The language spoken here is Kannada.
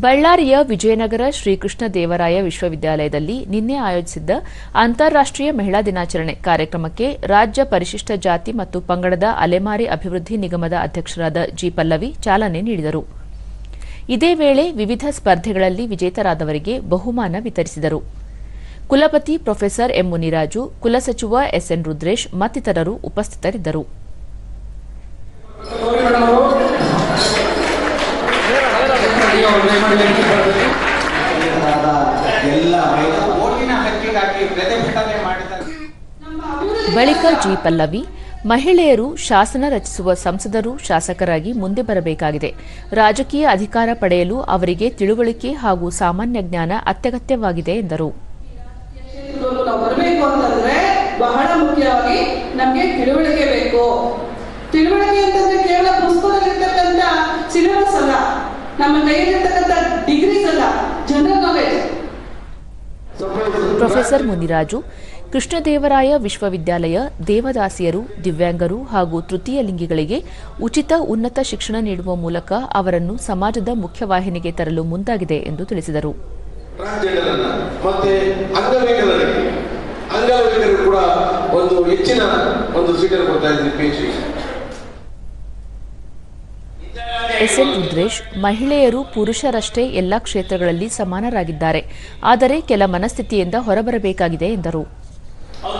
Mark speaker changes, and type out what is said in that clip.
Speaker 1: ಬಳ್ಳಾರಿಯ ವಿಜಯನಗರ ಶ್ರೀಕೃಷ್ಣ ದೇವರಾಯ ವಿಶ್ವವಿದ್ಯಾಲಯದಲ್ಲಿ ನಿನ್ನೆ ಆಯೋಜಿಸಿದ್ದ ಅಂತಾರಾಷ್ಟೀಯ ಮಹಿಳಾ ದಿನಾಚರಣೆ ಕಾರ್ಯಕ್ರಮಕ್ಕೆ ರಾಜ್ಯ ಪರಿಶಿಷ್ಟ ಜಾತಿ ಮತ್ತು ಪಂಗಡದ ಅಲೆಮಾರಿ ಅಭಿವೃದ್ಧಿ ನಿಗಮದ ಅಧ್ಯಕ್ಷರಾದ ಜಿ ಪಲ್ಲವಿ ಚಾಲನೆ ನೀಡಿದರು. ಇದೇ ವೇಳೆ ವಿವಿಧ ಸ್ಪರ್ಧೆಗಳಲ್ಲಿ ವಿಜೇತರಾದವರಿಗೆ ಬಹುಮಾನ ವಿತರಿಸಿದರು. ಕುಲಪತಿ ಪ್ರೊಫೆಸರ್ ಎಂ ಮುನಿರಾಜು ಕುಲಸಚಿವ ಎಸ್ಎನ್ ರುದ್ರೇಶ್ ಮತ್ತಿತರರು ಉಪಸ್ಥಿತರಿದ್ದರು. ಬಳಿಕ ಜಿ ಪಲ್ಲವಿ ಮಹಿಳೆಯರು ಶಾಸನ ರಚಿಸುವ ಸಂಸದರು ಶಾಸಕರಾಗಿ ಮುಂದೆ ಬರಬೇಕಾಗಿದೆ. ರಾಜಕೀಯ ಅಧಿಕಾರ ಪಡೆಯಲು ಅವರಿಗೆ ತಿಳುವಳಿಕೆ ಹಾಗೂ ಸಾಮಾನ್ಯ ಜ್ಞಾನ ಅತ್ಯಗತ್ಯವಾಗಿದೆ ಎಂದರು.
Speaker 2: ಬಹಳ ಮುಖ್ಯವಾಗಿ ನಮಗೆ ತಿಳುವಳಿಕೆ ಬೇಕು. ತಿಳುವಳಿಕೆ ಅಂತಂದ್ರೆ ಕೇವಲ ಪುಸ್ತಕದಲ್ಲಿರ್ತಕ್ಕಂಥ ಸಿಲೆಬಸ್ ಅಲ್ಲ. ನಮ್ಮ ಕೈಯಲ್ಲಿರ್ತಕ್ಕಂಥ ಡಿಗ್ರೀಸ್ ಅಲ್ಲ general knowledge
Speaker 1: professor Muniraju Krishnadevaraya ವಿಶ್ವವಿದ್ಯಾಲಯ ದೇವದಾಸಿಯರು ದಿವ್ಯಾಂಗರು ಹಾಗೂ ತೃತೀಯ ಲಿಂಗಿಗಳಿಗೆ ಉಚಿತ ಉನ್ನತ ಶಿಕ್ಷಣ ನೀಡುವ ಮೂಲಕ ಅವರನ್ನು ಸಮಾಜದ ಮುಖ್ಯವಾಹಿನಿಗೆ ತರಲು ಮುಂದಾಗಿದೆ ಎಂದು ತಿಳಿಸಿದರು.
Speaker 3: ಅಂಗವಿಕಲರಿಗೆ ಕೂಡ ಒಂದು ಹೆಚ್ಚಿನ ಒಂದು ಸೀಟನ್ನು ಕೊಡ್ತಾ ಇದ್ದೀವಿ ಪಿ ಎಚ್
Speaker 1: ಎಸ್ಎನ್ ರುದ್ರೇಶ್ ಮಹಿಳೆಯರು ಪುರುಷರಷ್ಟೇ ಎಲ್ಲ ಕ್ಷೇತ್ರಗಳಲ್ಲಿ ಸಮಾನರಾಗಿದ್ದಾರೆ. ಆದರೆ ಕೆಲ ಮನಸ್ಥಿತಿಯಿಂದ ಹೊರಬರಬೇಕಾಗಿದೆ ಎಂದರು.
Speaker 4: ಅವ್ರು